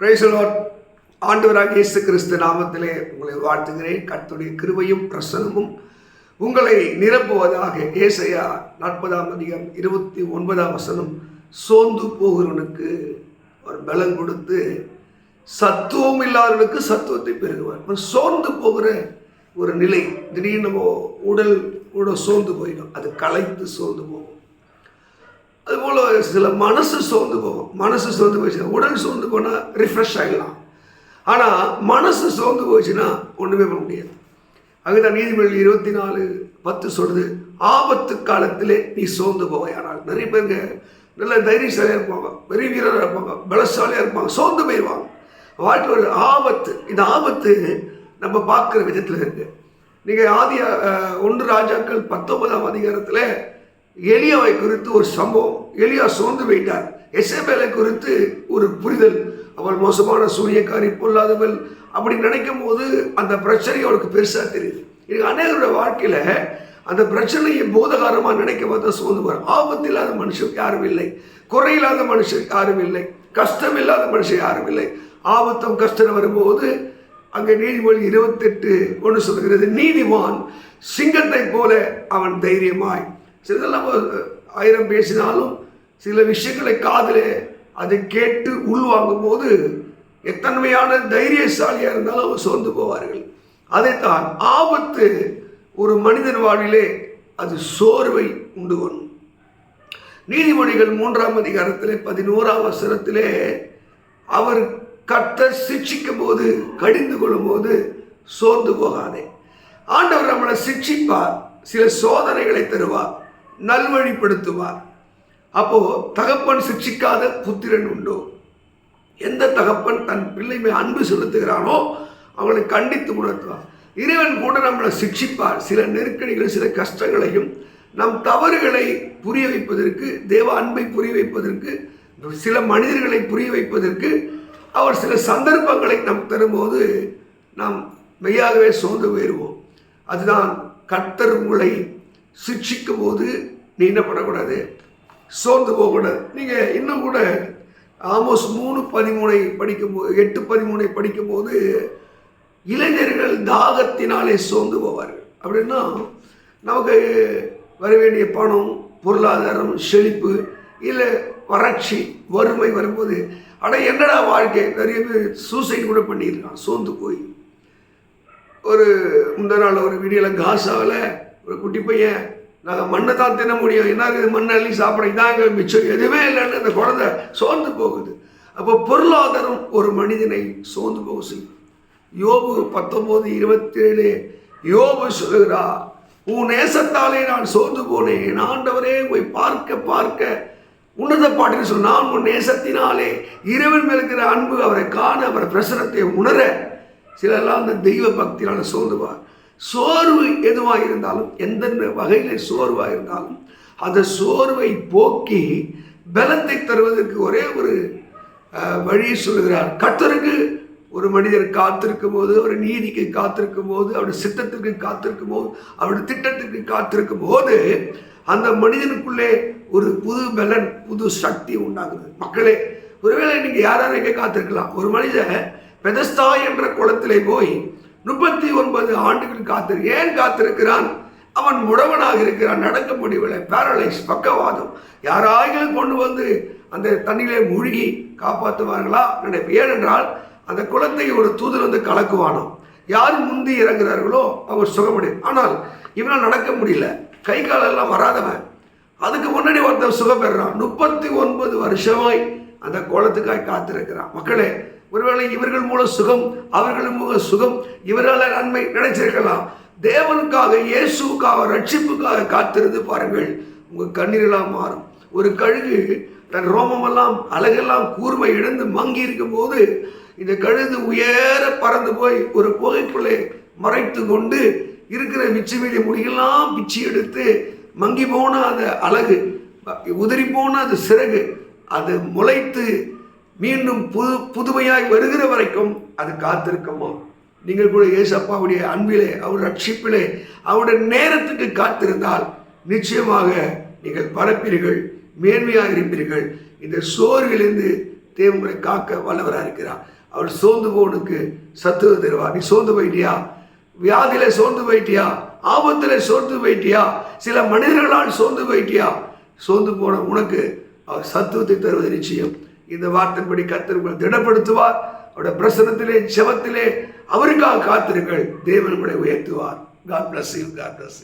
பிரைசலோட் ஆண்டவராக இயேசு கிறிஸ்து நாமத்திலே உங்களை வாழ்த்துகிறேன். கத்துடைய கிருபையும் பிரசனமும் உங்களை நிரப்புவதாக ஏசையா நாற்பதாம் அதிகம் இருபத்தி ஒன்பதாம் வசனம். சோர்ந்து போகிறவனுக்கு ஒரு பலம் கொடுத்து சத்துவம் இல்லாதவனுக்கு சத்துவத்தை பெறுகிறார் சோர்ந்து போகிற ஒரு நிலை திடீர்னு நம்ம உடல் கூட சோர்ந்து போயிடும். அது களைத்து சோர்ந்து போகும். அதுபோல் சில மனசு சோர்ந்து போகும். மனசு சோர்ந்து போச்சுன்னா உடல் சோர்ந்து போனால் ரிஃப்ரெஷ் ஆகிடலாம் ஆனால் மனசு சோர்ந்து போச்சுன்னா ஒன்றுமே பண்ண முடியாது. அதுதான் நீதிமொழி இருபத்தி நாலு பத்து சொல்லுது ஆபத்து காலத்திலே நீ சோர்ந்து போவையானால். நிறைய பேருங்க நல்ல தைரியசாலியாக இருப்பாங்க பெரிய வீரராக இருப்பாங்க பலசாலியாக இருப்பாங்க சோர்ந்து போயிடுவாங்க. வாழ்க்கை ஒரு ஆபத்து. இந்த ஆபத்து நம்ம பார்க்குற விதத்தில் இருக்குது நீங்கள் ஆதி ஒன்று ராஜாக்கள் பத்தொன்பதாம் அதிகாரத்தில் எளியாவை குறித்து ஒரு சம்பவம். எளியா சோர்ந்து போயிட்டார். எசபேலை குறித்து ஒரு புரிதல். அவள் மோசமான சூரியக்காரி பொல்லாதவள். அப்படி நினைக்கும் போது அந்த பிரச்சனை அவளுக்கு பெருசாக தெரியுது. இது அநேகரோட வாழ்க்கையில் அந்த பிரச்சனையை போதகாரமாக நினைக்கும் போது தான் சோர்ந்து வரும் ஆபத்து இல்லாத மனுஷன் யாரும் இல்லை. குறையில்லாத மனுஷன் யாரும் இல்லை. கஷ்டம் இல்லாத மனுஷன் யாரும் இல்லை. ஆபத்தும் கஷ்டம் வரும்போது அங்கே நீதிமொழி இருபத்தெட்டு ஒன்று சொல்கிறது நீதிமான் சிங்கத்தை போல அவன் தைரியமாய். சிலதெல்லாம் ஆயிரம் பேசினாலும் சில விஷயங்களை காதில் அதை கேட்டு உள்வாங்கும் போது எத்தன்மையான தைரியசாலியாக இருந்தாலும் அவங்க சோர்ந்து போவார்கள். அதைத்தான் ஆபத்து ஒரு மனிதன் வாழ்விலே அது சோர்வை உண்டு கொள்ளும் நீதிமொழிகள் மூன்றாம் அதிகாரத்திலே பதினோராம் வசனத்திலே அவர் கர்த்தர் சிக்ஷிக்கும் போது கடிந்து கொள்ளும் போது சோர்ந்து போகாதே. ஆண்டவர் நம்மளை சிக்ஷிப்பார் சில சோதனைகளை தருவார். நல்வழிப்படுத்துவார். அப்போ தகப்பன் சிக்ஷிக்காத புத்திரன் உண்டோ. எந்த தகப்பன் தன் பிள்ளை மேல் அன்பு செலுத்துகிறானோ அவங்களை கண்டித்து உணர்த்துவார். இறைவன் கூட நம்மளை சிக்ஷிப்பார். சில நெருக்கடிகள் சில கஷ்டங்களையும் நம் தவறுகளை புரிய வைப்பதற்கு தேவ அன்பை புரிய வைப்பதற்கு சில மனிதர்களை புரிய வைப்பதற்கு அவர் சில சந்தர்ப்பங்களை நம் தரும்போது நாம் மெய்யாகவே சோர்ந்து போயிடுவோம் அதுதான் கர்த்தர் உங்களை சிக்ஷிக்கும் போது நீ என்ன பண்ணக்கூடாது சோர்ந்து போகக்கூடாது. நீங்கள் இன்னும் கூட ஆமோஸ் மூணு பதிமூனை படிக்கும்போது எட்டு பதிமூனை படிக்கும்போது இளைஞர்கள் தாகத்தினாலே சோர்ந்து போவார்கள். அப்படின்னா நமக்கு வர வேண்டிய பணம் பொருளாதாரம் செழிப்பு இல்லை வறட்சி வறுமை வரும்போது ஆனால் என்னடா வாழ்க்கை? நிறைய பேர் சூசைட் கூட பண்ணியிருக்கான் சோர்ந்து போய். ஒரு முந்த நாள் ஒரு வீடியோவில் காசாவில் ஒரு குட்டி பையன் நாங்கள் மண்ணை தான் தின்ன முடியும். என்ன இருக்குது மண்ணை அள்ளி சாப்பிட இதாங்க மிச்சம் எதுவுமே இல்லைன்னு அந்த குழந்தை சோர்ந்து போகுது. அப்போ பொருளாதாரம் ஒரு மனிதனை சோர்ந்து போக செய்யும். யோபு பத்தொம்போது இருபத்தேழு யோபு சொல்லுகிறார் உன் நேசத்தாலே நான் சோர்ந்து போனேன். என் ஆண்டவரே போய் பார்க்க பார்க்க. உன்னத பாட்டில் சொல் நான் உன் நேசத்தினாலே இறைவன் இருக்கிற அன்பு அவரை காண அவர் பிரசனத்தை உணர. சிலர்லாம் அந்த தெய்வ பக்தியால் சோர்ந்துவார் சோர்வு எதுவாக இருந்தாலும் எந்தெந்த வகையில் சோர்வாக இருந்தாலும் அந்த சோர்வை போக்கி பலத்தை தருவதற்கு ஒரே ஒரு வழியை சொல்லுகிறார். கர்த்தருக்கு ஒரு மனிதர் காத்திருக்கும் போது ஒரு நீதிக்கு காத்திருக்கும் போது அவருடைய சித்தத்திற்கு காத்திருக்கும் போது அவருடைய திட்டத்திற்கு காத்திருக்கும் போது அந்த மனிதனுக்குள்ளே ஒரு புது பலன் புது சக்தி உண்டாகுது. மக்களே ஒருவேளை நீங்கள் யாராவது எங்கே காத்திருக்கலாம். ஒரு மனிதன் பெதஸ்தா என்ற குளத்திலே போய் முப்பத்தி ஒன்பது ஆண்டுகள் காத்திரு ஏன் காத்திருக்கிறான்? அவன் முடவனாக இருக்கிறான். நடக்க முடியவில்லை. பேரலைஸ் பக்கவாதம். யாராயிலும் கொண்டு வந்து அந்த தண்ணியிலே மூழ்கி காப்பாற்றுவார்களா? நினைப்பு. ஏனென்றால் அந்த குளத்தை ஒரு தூதர் வந்து கலக்குவானாம் யார் முந்தி இறங்குறார்களோ அவர் சுகமடையும் ஆனால் இவனால் நடக்க முடியல. கை காலெல்லாம் வராதவன். அதுக்கு முன்னாடி ஒருத்தன் சுகம் பெறுறான். முப்பத்தி ஒன்பது வருஷமாய் அந்த கோலத்துக்காய் காத்திருக்கிறான். மக்களே ஒருவேளை இவர்கள் மூலம் சுகம் அவர்கள் மூலம் சுகம் இவர்களால் நன்மை நினைச்சிருக்கலாம். தேவனுக்காக இயேசுக்காக ரட்சிப்புக்காக காத்திருந்து பாருங்கள். உங்கள் கண்ணீரெல்லாம் மாறும். ஒரு கழுகு தன் ரோமமெல்லாம் அழகெல்லாம் கூர்மை இழந்து மங்கி இருக்கும்போது இந்த கழுது உயர பறந்து போய் ஒரு புகைக்குள்ளே மறைத்து கொண்டு இருக்கிற மிச்சமீதி முடியெல்லாம் பிச்சு எடுத்து மங்கி போன அந்த அழகு உதிரி போன அது சிறகு அது முளைத்து மீண்டும் புது புதுமையாய் வருகிற வரைக்கும் அது காத்திருக்குமா? நீங்கள் கூட ஏசப்பாவுடைய அன்பிலே அவர் ரட்சிப்பிலே அவருடைய நேரத்துக்கு காத்திருந்தால் நிச்சயமாக நீங்கள் பரப்பீர்கள் மேன்மையாக இருப்பீர்கள். இந்த சோர்விலிருந்து தேவங்களை காக்க வல்லவராக இருக்கிறார். அவர் சோர்ந்து போனுக்கு சத்துவ தருவார். நீ சோர்ந்து போயிட்டியா? வியாதியில சோர்ந்து போயிட்டியா? ஆபத்தில் சோர்ந்து போயிட்டியா? சில மனிதர்களால் சோர்ந்து போயிட்டியா? சோர்ந்து போன உனக்கு அவர் சத்துவத்தை தருவது நிச்சயம். இந்த வார்த்தைப்படி கத்தர் உங்களை திடப்படுத்துவார். அவருடைய பிரசனத்திலே ஜெபத்திலே அவருக்காக காத்திருங்கள். தேவன் உங்களை உயர்த்துவார். God bless you God bless